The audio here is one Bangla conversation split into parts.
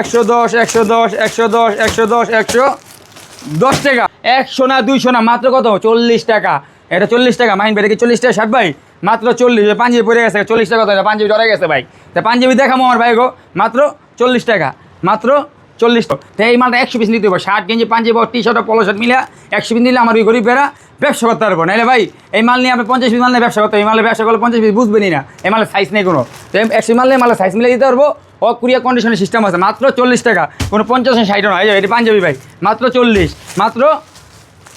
একশো দশ একশো দশ একশো দশ একশো দশ একশো দশ টাকা। একশো না দুইশো না, মাত্র কত? চল্লিশ টাকা। এটা চল্লিশ টাকা মাইন ভাই কি চল্লিশ টাকা? ষাট ভাই, মাত্র চল্লিশ। পাঞ্জাবি পড়ে গেছে, চল্লিশ টাকা কত? পাঞ্জাবি ধরে গেছে ভাই। তা পাঞ্জাবি দেখামো আমার ভাই গো, মাত্র চল্লিশ টাকা, মাত্র চল্লিশ তো এই মালটা একশো পিস নিতে হবে। শার্ট গেঞ্জি panjabi T shirt polo shirt মিলে একশো পিস নিলে আমার ওই গরিব বেড়া ব্যবসা করতে পারব। নাহলে ভাই, এই মাল নিয়ে আমি পঞ্চাশ পিস মাল নিয়ে ব্যবসা করতে। এই মালের ব্যবসা করলে পঞ্চাশ পিস বুঝবেনই না। এই মালের সাইজ নেই কোনো। তো একশো মাল নিয়ে মালের সাইজ মিলে দিতে পারব। ও কুরিয়া কন্ডিশনের সিস্টেম আছে। মাত্র চল্লিশ টাকা। কোনো পঞ্চাশ ষাট নয় এটি পাঞ্জাবি ভাই। মাত্র চল্লিশ। মাত্র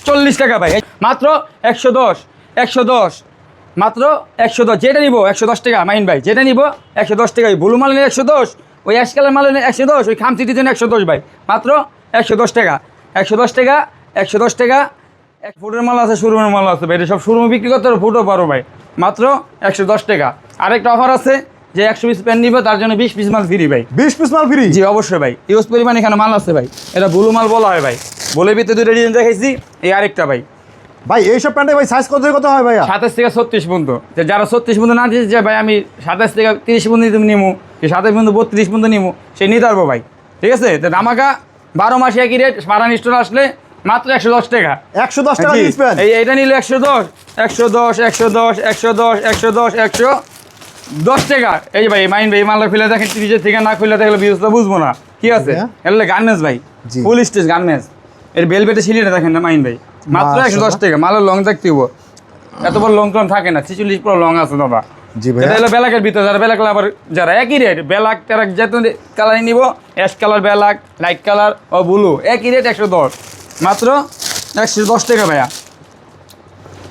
চল্লিশ টাকা ভাই। মাত্র একশো দশ। একশো দশ। মাত্র একশো দশ। যেটা নিবো, একশো দশ টাকা। মাইন ভাই, যেটা নিবো, একশো দশ টাকা। ব্লু মাল নিলে একশো দশ। ওই অ্যাশ কালার মাল একশো দশ ওই খাম সিটির জন্য একশো দশ ভাই। মাত্র একশো দশ টাকা। একশো দশ টাকা একশো দশ টাকা। এক ফুটের মাল আছে শুরুমের মাল আছে ভাই এটা সব শুরুমে বিক্রি করতে হবে ফুটও পারো ভাই। মাত্র একশো দশ টাকা। আরেকটা অফার আছে যে একশো পিস প্যান্ট নিবে তার জন্য বিশ পিস মাল ফ্রি ভাই। বিশ পিস মাল ফ্রি জি অবশ্যই ভাই। ইউজ পরিমাণ এখানে মাল আছে ভাই। এটা ব্লু মাল বলা হয় ভাই। বলে ভিতরে দুটো ডিজাইন দেখাইছি এই আরেকটা ভাই। ভাই এইসব প্যান্টে ভাই সাইজ কত কত হয় ভাই সাতাশ থেকে ছত্রিশ পর্যন্ত। যারা ছত্রিশ পর্যন্ত না দিয়েছে যে ভাই আমি সাতাশ থেকে তিরিশ পর্যন্ত নিমু। কি সাতাশ পর্যন্ত বত্রিশ পর্যন্ত নিমু সে নিতে পারব ভাই। ঠিক আছে? তো আমাকা বারো মাসে একই রেট বারান স্টোর আসলে মাত্র একশো দশ টাকা। একশো দশ টাকা জি, এই এইটা নিলে একশো দশ একশো দশ একশো দশ একশো দশ একশো দশ একশো দশ টাকা। এই যে ভাই মাইন ভাই মালটা খুলে দেখেন নিজের থেকে না খুলে দেখলে বিজনেসটা বুঝব না। কি আছে? হ্যাঁ। এটা গার্মেন্টস ভাই। ফুল স্টেজ গার্মেন্টস এর বেলবেটে সিলিটা দেখেন না মাইন ভাই? মাত্র একশো দশ টাকা। মালের লং দেখতে এত বড় লং টং থাকে না ছিচল্লিশ পুরো লং আছে দাদা। জি এটা হলো বেলাকের ভিতরে যারা একই রেট তারা যেত নিব অ্যাশ কালার লাইট কালার ও ব্লু একই রেট একশো দশ। মাত্র একশো দশ টাকা ভাইয়া।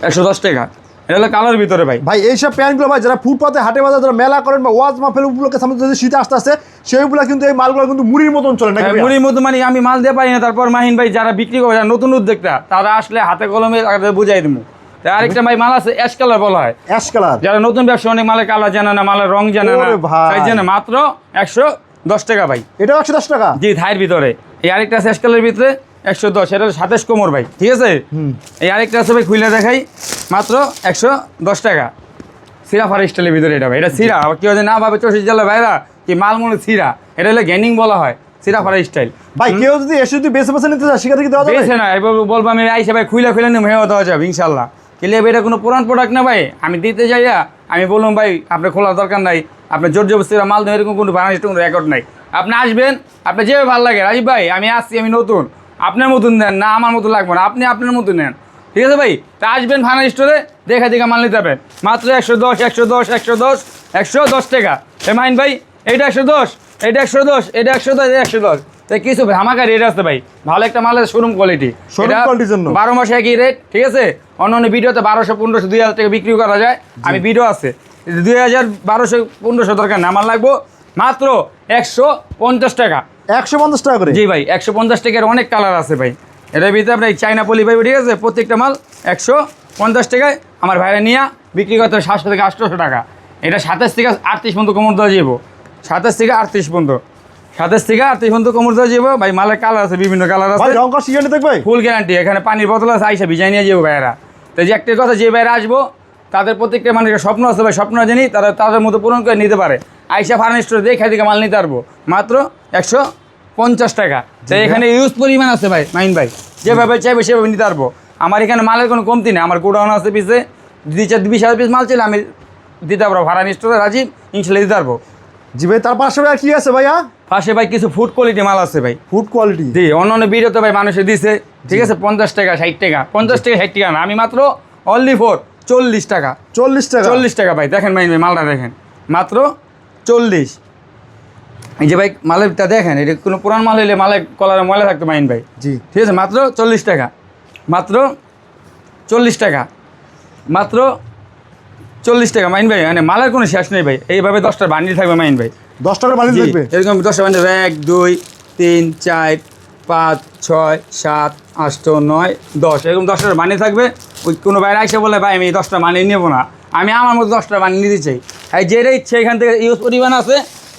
একশো দশ টাকা। এটা হলো কালার ভিতরে ভাই। ভাই এইসব প্যান্টগুলো ভাই যারা ফুটপাতে হাটে বাজার যারা মেলা করেন বা ওয়াজ মাহফিল উপলক্ষে সামনে যদি শীত আসতে আসে সেইগুলো কিন্তু এই মালগুলো কিন্তু মুড়ির মতন চলে নাকি হ্যাঁ, মুড়ির মতো মানে আমি মাল দিয়ে পারি না তারপর মাহিন ভাই যারা বিক্রি করে যারা নতুন উদ্যোক্তা তারা আসলে হাতে কলমে বুঝাই দেবো আরেকটা ভাই মাল আছে অ্যাশ কালার বলা হয়। অ্যাশ কালার যারা নতুন ব্যবসা অনেক মালের কালার জানে না মালের রং জানে না। সাইজ জানে মাত্র একশো দশ টাকা ভাই। এটাও একশো দশ টাকা? জি থাইয়ের ভিতরে। এই আরেকটা আছে স্কেলের ভিতরে একশো দশ এটা সাতাশ কোমর ভাই ঠিক আছে? এই আরেকটা আছে ভাই খুলে দেখাই মাত্র একশো দশ টাকা। সিরা ফার স্টাইলের ভিতরে এটা ভাই এটা সিরা আবার কেউ যদি না ভাবে চৌষট্টি জেলা ভাইরা কি মাল মনে সিরা এটা হলো গ্যানিং বলা হয় সিরা ফার স্টাইল ভাই কেউ যদি এসে যদি বেছে বেছে নিতে চায় সেখান থেকে দেওয়া যাবে? না এবার বলব আমি আইসা ভাই খুলে খুলে নিম হেও দেওয়া যাবে ইনশাল্লাহ কিন্তু এটা কোনো পুরান প্রোডাক্ট না ভাই? আমি দিতে যাই আমি বললাম, ভাই, আপনার খোলার দরকার নাই, আপনার জোর জবস্তিরা মাল দেওয়া এরকম কোনো বাংলাদেশ কোনো রেকর্ড নাই। আপনি আসবেন আপনার যেভাবে ভালো লাগে, রাজীব ভাই, আমি আসছি, আমি নতুন, আপনার মতন নেন, না আমার মতো লাগবে না, আপনি আপনার মতন নেন। ঠিক আছে ভাই? তা আসবেন ফানা স্টোরে দেখা দেখা মাল নিতে পারবেন মাত্র একশো দশ একশো দশ একশো দশ একশো দশ টাকা। এ মাইন ভাই এইটা একশো দশ এইটা একশো দশ, এটা একশো দশ, এটা একশো দশ। তাই কিছু আমাকে রেট আছে ভাই। ভালো একটা মালের শোরুম কোয়ালিটি Showroom quality র জন্য। বারো মাসে একই রেট ঠিক আছে? অন্য অন্য ভিডিওতে বারোশো পনেরোশো দুই হাজার টাকা বিক্রি করা যায়। আমি ভিডিও আছে। দুই হাজার বারোশো পনেরোশো দরকার না আমার লাগবো মাত্র একশো পঞ্চাশ টাকা। একশো পঞ্চাশ টাকা করে? জি ভাই একশো পঞ্চাশ টাকার অনেক কালার আছে ভাই। এটার ভিতরে আপনার চাইনা পলি পাইবে ঠিক আছে? প্রত্যেকটা মাল একশো পঞ্চাশ টাকায় আমার ভাইরা নিয়ে বিক্রি করতে হবে সাতশো থেকে আটশোশো টাকা। এটা সাতাশ থেকে আটত্রিশ পর্যন্ত কোমর দেওয়া যাব সাতাশ থেকে আটত্রিশ পর্যন্ত। সাতাশ থেকে আটত্রিশ পর্যন্ত কোমর দেওয়া যাব ভাই মালের কালার আছে বিভিন্ন কালার আছে। রং কর সিজনে দেখবে ফুল গ্যারান্টি এখানে পানির বোতল আছে আইসা ভিজাই নিয়ে যাব ভাইয়েরা। তো যে একটা কথা যে ভাইরা আসব তাদের প্রত্যেকটা মানুষের স্বপ্ন আছে ভাই স্বপ্ন জানি তারা তাদের মতো পূরণ করে নিতে পারে। আইসা ফার্নিস্টোর দেখে দিকে মাল নিতে পারব। মাত্র একশো পঞ্চাশ টাকা। তো এখানে ইউজ পরিমাণ আছে ভাই মাইন ভাই। যেভাবে চাইবে সেভাবে নিতে পারব। আমার এখানে মালের কোনো কমতি নেই আমার গোডাউন আছে পিসে দুই চার বিশ হাজার পিস মাল ছিল আমি দিতে পারব। ভাড়া স্টোরে রাজীব ইনশাল্লাহ দিতে পারব। জি ভাই তার পাশে কি আছে ভাইয়া? পাশে ভাই কিছু ফুড কোয়ালিটি মাল আছে ভাই। ফুড কোয়ালিটি জি অন্য অন্য ভিডিওতে ভাই মানুষে দিছে। ঠিক আছে পঞ্চাশ টাকা ষাট টাকা। পঞ্চাশ টাকা ষাট টাকা না আমি মাত্র অনলি ফোর চল্লিশ টাকা। চল্লিশ টাকা? চল্লিশ টাকা ভাই দেখেন ভাই ভাই মালটা দেখেন। মাত্র চল্লিশ। এই যে ভাই মালেরটা দেখেন এটা কোনো পুরান মাল হলে মালের কলারে ময়লা থাকতো মাইন ভাই। জি। ঠিক আছে মাত্র চল্লিশ টাকা। মাত্র চল্লিশ টাকা। মাত্র চল্লিশ টাকা মাইন ভাই মানে মালের কোনো শেষ নেই ভাই। এইভাবে দশটা বান্ডিল থাকবে মাইন ভাই। দশ টাকার এরকম দশটা বান্ডিল এক দুই তিন চার পাঁচ ছয় সাত আষ্ট নয় দশ। এরকম দশটা বানিয়ে থাকবে। ওই কোনো বাইরে এসে বলে ভাই আমি দশটা বানিয়ে নেব না। আমি আমার মতো দশটা বানিয়ে নিতে চাই। এই যেটা ইচ্ছে এখান থেকে ইউজ পরিমাণ আছে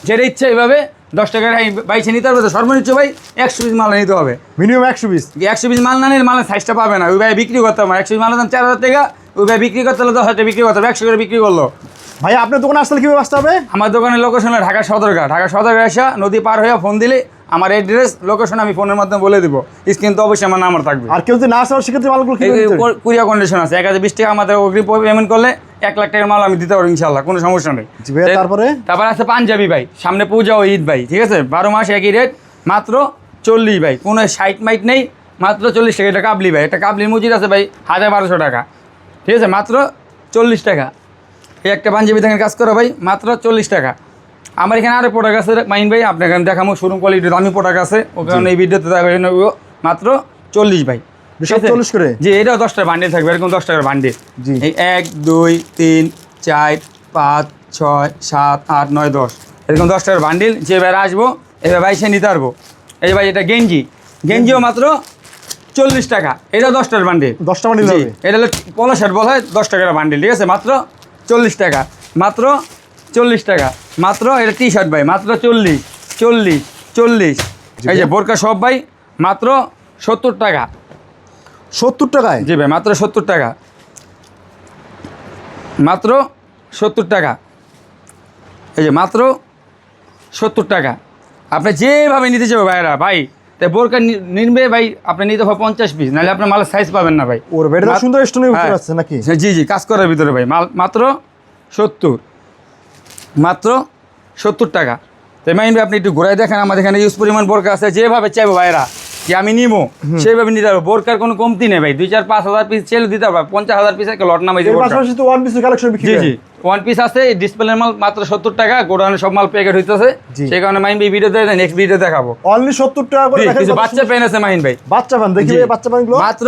যেটা ইচ্ছে এইভাবে দশ টাকার বাইছে নিতে হবে তো সর্বনিচ্চ ভাই একশো পিস মাল নিতে হবে। মিনিমাম একশো পিস? একশো পিস মাল না নিলে মালের সাইজটা পাবে না। ওই ভাই বিক্রি করতে হবে। একশো পিস মালের দাম চার হাজার টাকা ওই ভাই বিক্রি করতে হলে দশ হাজার টাকা বিক্রি করতে হবে একশো করে বিক্রি করল। ভাই আপনার দোকানে আসলে কীভাবে আসতে হবে? আমার দোকানের লোকেশন হলো ঢাকা সদরঘাট ঢাকা সদরঘাট আসা নদী পার হয়ে ফোন দিলে আমার অ্যাড্রেস লোকেশন আমি ফোনের মাধ্যমে বলে দিব। স্ক্রিন তো অবশ্যই আমার নাম্বার থাকবে। আর কেউ যদি না আসে সেক্ষেত্রে মালগুলো। কুরিয়া কন্ডিশন আছে। এক হাজার বিশ টাকা আমাদের অগ্রিম পেমেন্ট করলে এক লাখ টাকার মাল আমি দিতে পারব ইনশাল্লাহ কোনো সমস্যা নেই। তারপরে? তারপর আছে পাঞ্জাবি ভাই। সামনে পূজা ও ঈদ ভাই ঠিক আছে? বারো মাস একই রেট মাত্র চল্লিশ ভাই। কোনো সাইট মাইট নেই মাত্র চল্লিশ টাকা। এটা কাবলি ভাই এটা কাবলির মজুর আছে ভাই হাজার বারোশো টাকা। ঠিক আছে? মাত্র চল্লিশ টাকা। এই একটা পাঞ্জাবি দেখেন কাজ করো ভাই মাত্র চল্লিশ টাকা। আমার এখানে আরও প্রোডাক্ট আছে মাইন ভাই আপনার এখানে দেখামো শোরুম কোয়ালিটির দামি প্রোডাক্ট আছে। ওখানে এই ভিডিওতে মাত্র চল্লিশ ভাই? 40 করে? জি এটাও দশ টাকা বান্ডিল থাকবে এরকম দশ টাকার বান্ডিল জি। এই এক দুই তিন চার পাঁচ ছয় সাত আট নয় দশ। এরকম দশ টাকার বান্ডিল যে ভাই আসব এবার ভাই সে নিতে পারব। এই ভাই এটা গেঞ্জি। গেঞ্জিও মাত্র চল্লিশ টাকা। এটা দশ টাকার বান্ডিল দশটা বান্ডিল জি এটা হলো পলো শার্ট বলা হয় দশ টাকার বান্ডিল ঠিক আছে? মাত্র চল্লিশ টাকা। মাত্র চল্লিশ টাকা। মাত্র এটা টি শার্ট ভাই মাত্র চল্লিশ চল্লিশ চল্লিশ। এই যে বোরকা সব ভাই মাত্র সত্তর টাকা। সত্তর টাকায়? জি ভাই মাত্র সত্তর টাকা। মাত্র সত্তর টাকা। এই যে মাত্র সত্তর টাকা। আপনি যেভাবে নিতে চাবে ভাইরা ভাই তাই বোরকা নি- নিবে ভাই আপনি নিতে হবে পঞ্চাশ পিস নাহলে আপনার মালের সাইজ পাবেন না ভাই। ওর মাত- সুন্দর স্টোনের ভিতরে হ্যাঁ। আছে নাকি? জি জি কাজ করার ভিতরে ভাই। মাল মাত্র সত্তর। মাত্র সত্তর টাকা। তো মাইন ভাই আপনি একটু ঘুরাই দেখেন আমাদের এখানে ইউজ পরিমাণ বোরকা আছে। যেভাবে চাইব ভাইরা যে আমি নিবো সেইভাবে নিতে পারব। বোরকার কোনো কমতি নেই ভাই। দুই চার পাঁচ হাজার পিস চেলে দিতে পারব পঞ্চাশ হাজার পিস একটা লট নামাই পাশাপাশি তো ওয়ান পিসের কালেকশন জি জি। ওয়ান পিস আছে ডিসপ্লের মাল মাত্র সত্তর টাকা গোডাউনে সব মাল প্যাকেট হইতেছে। সেই কারণে মাইন ভাই ভিডিও দেয় নেক্সট ভিডিও দেখাবো। অনলি সত্তর টাকা করে কিছু বাচ্চা পেন আছে মাহিন ভাই। বাচ্চা পান দেখি বাচ্চা পানগুলো মাত্র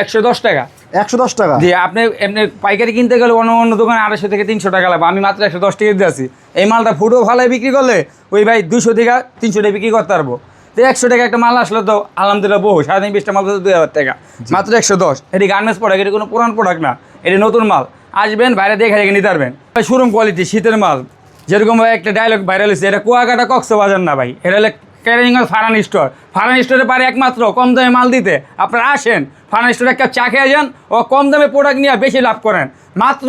একশো দশ টাকা। একশো দশ টাকা। জি আপনি এমনি পাইকারি কিনতে গেলে অন্য অন্য দোকানে আড়াইশো থেকে তিনশো টাকা লাগবে আমি মাত্র একশো দশ টাকা দিয়ে আছি। এই মালটা ফুটো ভালোই বিক্রি করলে ওই ভাই দুশো টাকা তিনশো টাকা বিক্রি করতে পারব। তো একশো টাকা একটা মাল আসলে তো আলহামদুলিল্লাহ বহু। সাড়ে তিন বিশটা মাল তো দুই হাজার টাকা। মাত্র একশো দশ। এটি গার্মেন্টস প্রোডাক্ট এটি কোনো পুরান প্রোডাক্ট না। এটি নতুন মাল। আসবেন বাইরে দেখে দেখে নিতে পারবেন। শোরুম কোয়ালিটি শীতের মাল। যেরকম ভাই একটা ডায়লগ ভাইরাল হয়েছে এটা কুয়াকাটা কক্সবাজার না ভাই? এটা হলে ক্যারিং ফারান স্টোর ফারান স্টোরে পারে একমাত্র কম দামে মাল দিতে। আপনারা আসেন ফারান স্টোরে একটা চা খেয়ে যান ও কম দামে প্রোডাক্ট নিয়ে বেশি লাভ করেন। মাত্র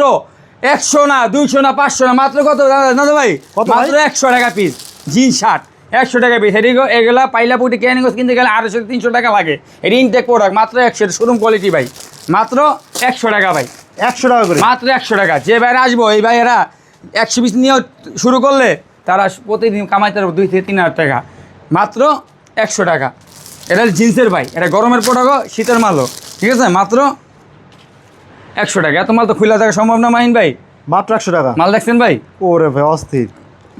একশো না দুইশো না পাঁচশো না মাত্র কত? দাদা দাদা ভাই মাত্র একশো টাকা পিস জিন্স শার্ট একশো টাকা পিস এদিকে এগুলা পাইলা পুটি ক্যানিগস কিনতে গেলে আড়াইশো তিনশো টাকা লাগে। এটি ইনটেক প্রোডাক্ট মাত্র একশো শোরুম কোয়ালিটি ভাই। মাত্র একশো টাকা ভাই। একশো টাকা করে। মাত্র একশো টাকা। যে ভাইরা আসব এই ভাইয়েরা একশো পিস নিয়েও শুরু করলে তারা প্রতিদিন কামাইতে পারবে দুই থেকে তিন হাজার টাকা। মাত্র একশো টাকা। এটা জিন্সের ভাই। এটা গরমের পোটাকো শীতের মালও। ঠিক আছে? মাত্র একশো টাকা। এত মাল তো খুলে থাকা সম্ভব না মাইন ভাই। মাত্র একশো টাকা। মাল দেখছেন ভাই? ওরে ভাই অস্থির।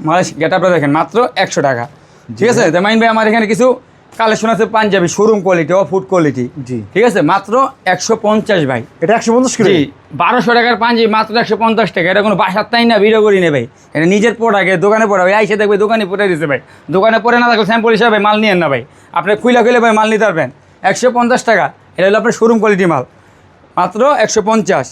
মাল গেট আপটা দেখেন মাত্র একশো টাকা। ঠিক আছে? মাইন ভাই আমার এখানে কিছু কালেকশন আছে পাঞ্জাবি শোরুম কোয়ালিটি ও ফুড কোয়ালিটি জি। ঠিক আছে? মাত্র একশো পঞ্চাশ ভাই। এটা একশো পঞ্চাশ জি বারোশো টাকার পাঞ্জি মাত্র একশো পঞ্চাশ টাকা। এটা কোনো বাসার তাই না ভিডিও করি নেই ভাই। এটা নিজের প্রোডাক্ট দোকানে পড়া ভাই আইসে দেখবে দোকানে পড়ে দিচ্ছে ভাই। দোকানে পড়ে না থাকলে স্যাম্পল হিসাবে মাল নিয়েন না ভাই। আপনি খুইলা খুলে ভাই মাল নিতে পারবেন। একশো পঞ্চাশ টাকা। এটা হলো আপনার শোরুম কোয়ালিটি মাল। মাত্র একশো পঞ্চাশ।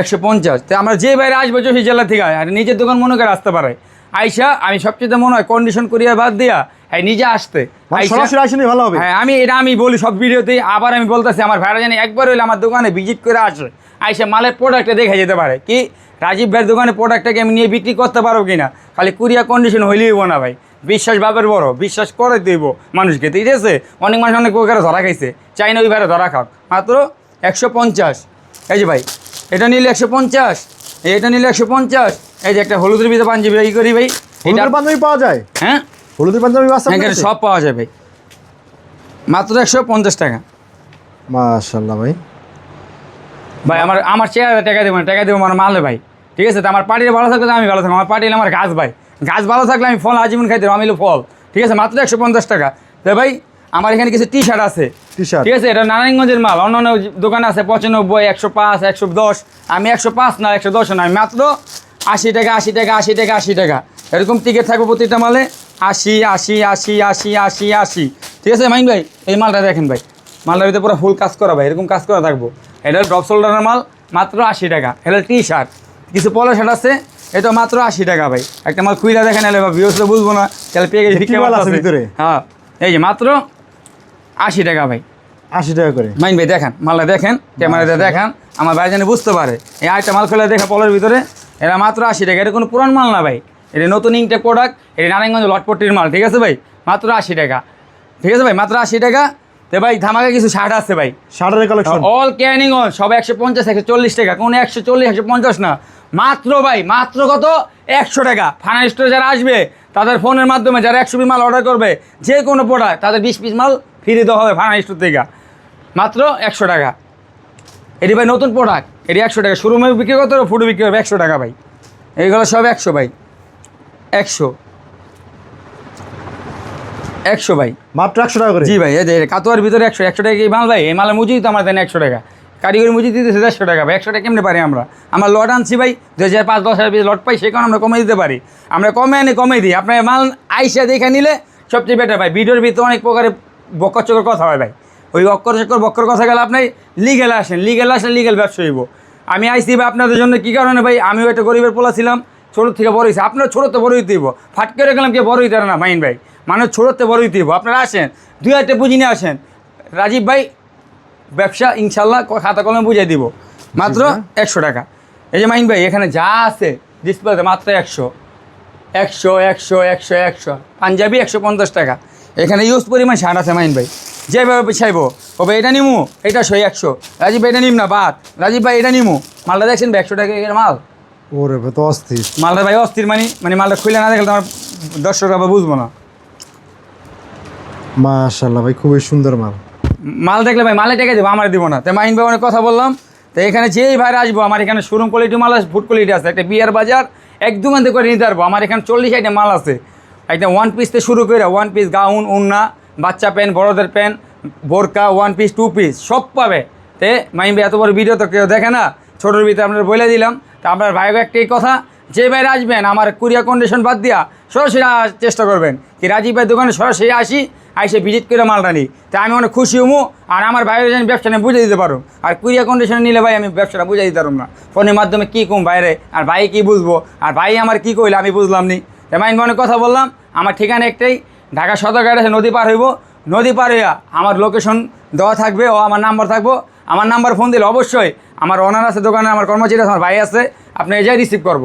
একশো পঞ্চাশ। তো আমরা যে বাইরে আসব যশোর জেলা থেকে আর নিজের দোকান মনে করে আসতে পারে। আইসা আমি সবচেয়ে মনে হয় কন্ডিশন করিয়া বাদ দিয়া হ্যাঁ নিজে আসতে। মানে সরাসরি আসেনি ভালো হবে? হ্যাঁ আমি এটা আমি বলি সব ভিডিওতেই। আবার আমি বলতেছি আমার ভাইরা জানি একবার হইলে আমার দোকানে ভিজিট করে আসে আইসে মালের প্রোডাক্টটা দেখে যেতে পারে। কি? রাজীব ভাইয়ের দোকানে প্রোডাক্টটাকে আমি নিয়ে বিক্রি করতে পারব কি না খালি কুরিয়া কন্ডিশন হইলেই না ভাই। বিশ্বাস বাপের বড় বিশ্বাস করে দিব মানুষকে। ঠিক আছে? অনেক মানুষ অনেক প্রকারে ধরা খাইছে। চাই না ওই ভাইরা ধরা খাক। মাত্র একশো পঞ্চাশ। এই যে ভাই এটা নিলে একশো পঞ্চাশ। এটা নিলে একশো পঞ্চাশ। এই যে একটা হলুদের ভিতরে পাঞ্জাবি করি ভাই। এটা পাঞ্জাবি পাওয়া যায়? হ্যাঁ? হলুদের পাঞ্জাবি আছে এখানে সব পাওয়া যাবে মাত্র একশো পঞ্চাশ টাকা। মাশাল্লাহ ভাই। ভাই আমার আমার চেয়ারে টাকা দেবো না টাকা দেবো আমার মালে ভাই। ঠিক আছে? তো আমার পার্টির ভালো থাকলে আমি ভালো থাকব। আমার পার্টি আমার গাছ ভাই। গাছ ভালো থাকলে আমি ফল আজীবন খাইতে আমি ফল। ঠিক আছে? মাত্র একশো পঞ্চাশ টাকা। তো ভাই আমার এখানে কিছু টি শার্ট আছে। টি-শার্ট। ঠিক আছে? এটা নারায়ণগঞ্জের মাল। অন্য অন্য দোকানে আছে পঁচানব্বই একশো পাঁচ একশো দশ। আমি একশো পাঁচ না একশো দশ না। আমি মাত্র আশি টাকা আশি টাকা আশি টাকা আশি টাকা। এরকম টিকিট থাকবে প্রতিটা মালে। আশি আশি আশি আশি আশি আশি। ঠিক আছে মাইন ভাই এই মালটা দেখেন ভাই। মালটার ভিতরে পুরো ফুল কাজ করা ভাই এরকম কাজ করা থাকব। এটা ড্রপ শোল্ডারের মাল মাত্র আশি টাকা। এটা টি শার্ট কিছু পলো শার্ট আছে এটা মাত্র আশি টাকা ভাই। একটা মাল খুইলা দেখেন এলে বা ভিউসে বুঝব না তাহলে পেয়ে গেছি ভিতরে? হ্যাঁ এই যে মাত্র আশি টাকা ভাই। আশি টাকা করে। মাইন ভাই দেখেন মালটা দেখেন ক্যামেরাতে দেখান আমার ভাই জানি বুঝতে পারে। এই আরেকটা মাল ফেলে দেখা পলের ভিতরে এরা মাত্র আশি টাকা এটা কোনো পুরান মাল না ভাই। এটা নতুন ইনটেক প্রোডাক্ট এটা নারায়ণগঞ্জ লটপট্টির মাল ঠিক আছে ভাই? মাত্র আশি টাকা। ঠিক আছে ভাই? মাত্র আশি টাকা। তো ভাই ধামাকা কিছু শার্ট আছে ভাই। শার্টের কালেকশন অল ক্যানিং অল সব একশো পঞ্চাশ একশো চল্লিশ টাকা। কোনো একশো চল্লিশ একশো পঞ্চাশ না। মাত্র ভাই মাত্র কত? একশো টাকা। ফানা স্টোরে যারা আসবে তাদের ফোনের মাধ্যমে যারা একশো পিস মাল অর্ডার করবে যে কোনো প্রোডাক্ট তাদের বিশ পিস মাল ফ্রি দেওয়া হবে ফানা স্টোর থেকে। মাত্র একশো টাকা। এটি ভাই নতুন প্রোডাক্ট এটি একশো টাকা। শোরুমে বিক্রি করতে হবে ফুটে বিক্রি হবে একশো টাকা ভাই। এইগুলো সব একশো ভাই। একশো। একশো ভাই। মাত্র একশো টাকা করে? জি ভাই এই কাতোয়ার ভিতরে একশো একশো টাকা কি মাল ভাই? এই মালের মজুরি তো আমার দেন একশো টাকা। কারিগরি মজুরি দিতেছে দেড়শো টাকা ভাই একশো টাকা কেমনে পারি আমরা? আমরা লট আনছি ভাই দু হাজার পাঁচ দশ হাজার লট পাই সে কারণে আমরা কমে দিতে পারি। আমরা কমে আনি কমে দিই। আপনার মাল আইসা দেখে নিলে সবচেয়ে বেটার ভাই। ভিডিওর ভিতরে অনেক প্রকারের বক্কর চকর কথা হয় ভাই। ওই অক্কর চক্কর বক্কর কথা গেলে আপনি লিগেল আসেন লিগেল আসলে লিগেল ব্যবসা হইব। আমি আইসি ভাই আপনাদের জন্য কী কারণে ভাই? আমিও একটা গরিবের পোলা ছিলাম। ছোটোর থেকে বড় হয়েছে। আপনার ছোটোতে বড় হইতে হইব। ফাট করে গেলাম কে বড় হইতে না মাইন ভাই। মানুষ ছোটোতে বড় হইতে হইব। আপনারা আসেন দুই হাজারটা পুঁজি নিয়ে আসেন। রাজীব ভাই ব্যবসা ইনশাল্লাহ খাতা কলমে বুঝিয়ে দিব। মাত্র একশো টাকা। এই যে মাইন ভাই এখানে যা আছে ডিসপ্লেতে মাত্র একশো। একশো একশো একশো একশো। পাঞ্জাবি একশো পঞ্চাশ টাকা। এখানে ইউজ পরিমাণ শার্ট আছে মাইন ভাই। যেভাবে চাইব ওবে এটা নিমু। এটা সই একশো। রাজীব ভাই এটা নিম না বাদ। রাজীব ভাই এটা নিমু। মালটা দেখছেন একশো টাকা এর মাল। ওরে ভাই তো অস্থির। মালটা ভাই অস্থির মানে মানে মালটা খুলে না দেখলে তোমার দর্শকরা বা বুঝব না। মাশাল্লাহ ভাই খুবই সুন্দর মাল। মাল দেখলে ভাই মালে টাকা দেবো আমার দিব না। তো মাইন ভাই অনেক কথা বললাম। তো এখানে যেই ভাইরা আসব আমার এখানে শোরুম কোয়ালিটি মাল আছে ফুড কোয়ালিটি আছে। একটা বিয়ার বাজার এক দোকান থেকে করে নিতে পারব। আমার এখানে চল্লিশ আইটেম মাল আছে। একদম ওয়ান পিস থেকে শুরু করে ওয়ান পিস গাউন উন্না বাচ্চা প্যান্ট বড়দের প্যান্ট বোরকা ওয়ান পিস টু পিস সব পাবে। তে মাইন ভাই এত বড় ভিডিও তো কেউ দেখে না। ছোটোর ভিতরে আপনার বলে দিলাম। তা আপনার ভাইকে একটাই কথা, যে বাইরে আসবেন আমার কুরিয়া কন্ডিশন বাদ দিয়া সরাসরি চেষ্টা করবেন। কি রাজীব ভাই দোকানে সরাসরি আসি, আইসে ভিজিট করে মালটা নিই তাই আমি অনেক খুশি হমু, আর আমার ভাইয়ের যেন ব্যবসা নিয়ে বুঝে দিতে পারো আর কুরিয়া কন্ডিশনে নিলে ভাই আমি ব্যবসাটা বুঝে দিতে পারব না। ফোনের মাধ্যমে কী কম বাইরে, আর ভাই কী বুঝব, আর ভাই আমার কী কইলে আমি বুঝলাম নি। তাই আমি অনেক কথা বললাম, আমার ঠিকানা একটাই, ঢাকা সদরঘাট আছে, নদী পার হইব। নদী পার হইয়া আমার লোকেশন দেওয়া থাকবে, ও আমার নাম্বার থাকব। আমার নাম্বার ফোন দিলে অবশ্যই আমার ওনার আছে দোকানে আমার কর্মচারী আছে আমার ভাই আছে আপনি এজাই রিসিভ করব।